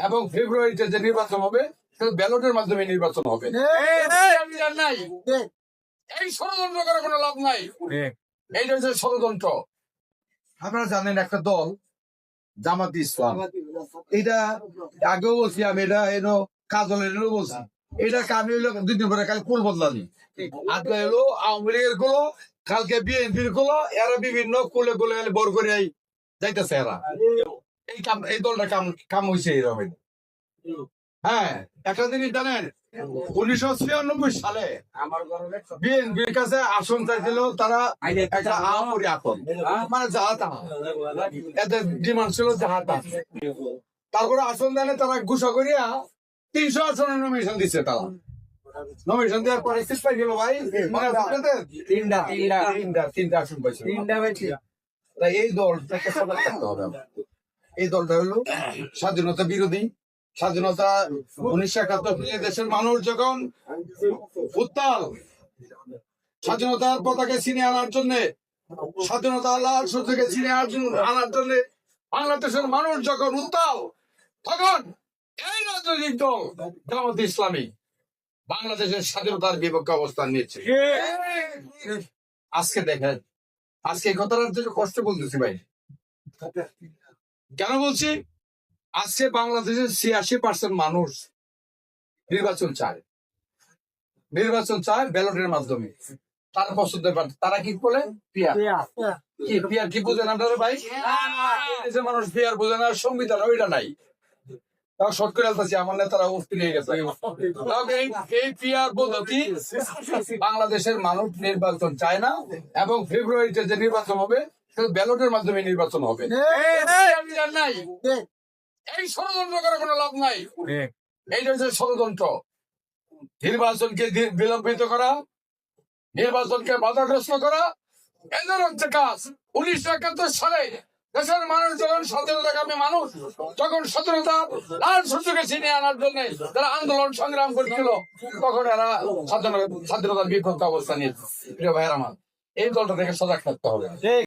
এবং ফেব্রুয়ারিতে যে নির্বাচন হবে সেটা ব্যালটের মাধ্যমে নির্বাচন হবে। নাই। এই ষড়যন্ত্র করে কোনো লাভ নাই। এইটা হচ্ছে ষড়যন্ত্র। আপনারা জানেন একটা দল জামাত ইসলাম। এটা আগেও বলছি আমি এটা এনো কাজলের এলো বলছি এটা কামি হইল দুই দিন পরে কাল কুল বদলানি? আজকে এলো আওয়ামী লীগেরগুলো কালকে বিএনপিরগুলো এরা বিভিন্ন কুলে কুলে গেলে বর করে এই যাইতেছে এরা। এই কাম এই দলটা কাম কাম হয়েছে হ্যাঁ একটা জিনিস জানেন? উনিশশো ছিয়ানব্বই সালে বিএনপির কাছে আসন চাইছিল তারা একটা আহামরি আসন। মানে যাহা এদের ডিমান্ড ছিল যাহা তারপরে আসন দেনে তারা ঘুষা করিয়া তিনশো আসনের নমিনেশন দিচ্ছে তারা। নমিনেশন দেওয়ার পরে সিট পাই গেল ভাই। মানে আপনাদের? তিনটা তিনটা। তিনটা তিনটা আসন বেশি এই দলটাকে সজাগ হবে। এই দলটা হলো স্বাধীনতা বিরোধী। স্বাধীনতা উনিশশো একাত্তর দেশের মানুষ যখন উত্তাল স্বাধীনতার পতাকে ছিনে আনার জন্য স্বাধীনতা লাল সূর্যকে ছিনে আনার জন্য বাংলাদেশের মানুষ যখন উত্তাল তখন এই রাজনৈতিক দল জামাত ইসলামী বাংলাদেশের স্বাধীনতার বিপক্ষে অবস্থান নিয়েছে। আজকে দেখেন আজকে কথাটা কষ্ট বলতেছি ভাই। কেন বলছি? আজকে বাংলাদেশের ছিয়াশি পার্সেন্ট মানুষ নির্বাচন চায়। নির্বাচন চায় ব্যালটের মাধ্যমে। তারা পছন্দের প্রার্থী। তারা কি বলে? পিয়ার। কি পিয়ার কি বুঝেন আপনারা ভাই? দেশের মানুষ পিয়ার বোঝে না সংবিধান ওইটা নাই। তাও শর্ট করে আলতাছি আমার নেতারা উফতি নিয়ে গেছে। এই- এই পিয়ার পদ্ধতি বাংলাদেশের মানুষ নির্বাচন চায় না এবং ফেব্রুয়ারিতে যে নির্বাচন হবে ব্যালটের মাধ্যমে নির্বাচন হবে। জানি নাই। এই ষড়যন্ত্র করে কোনো লাভ নাই। এইটা হচ্ছে ষড়যন্ত্র। নির্বাচনকে বিলম্বিত করা নির্বাচনকে বাধাগ্রস্ত করা এদের হচ্ছে কাজ। উনিশশো একাত্তর সালে দেশের মানুষ যখন স্বাধীনতাকামী মানুষ যখন স্বাধীনতা লাল সূর্যকে ছিনিয়ে আনার জন্য যারা আন্দোলন সংগ্রাম করছিল তখন এরা স্বাধীনতা স্বাধীনতার বিপক্ষে অবস্থান নিয়েছে প্রিয় ভাইয়ের আমার এই দলটা থেকে সজাগ থাকতে হবে।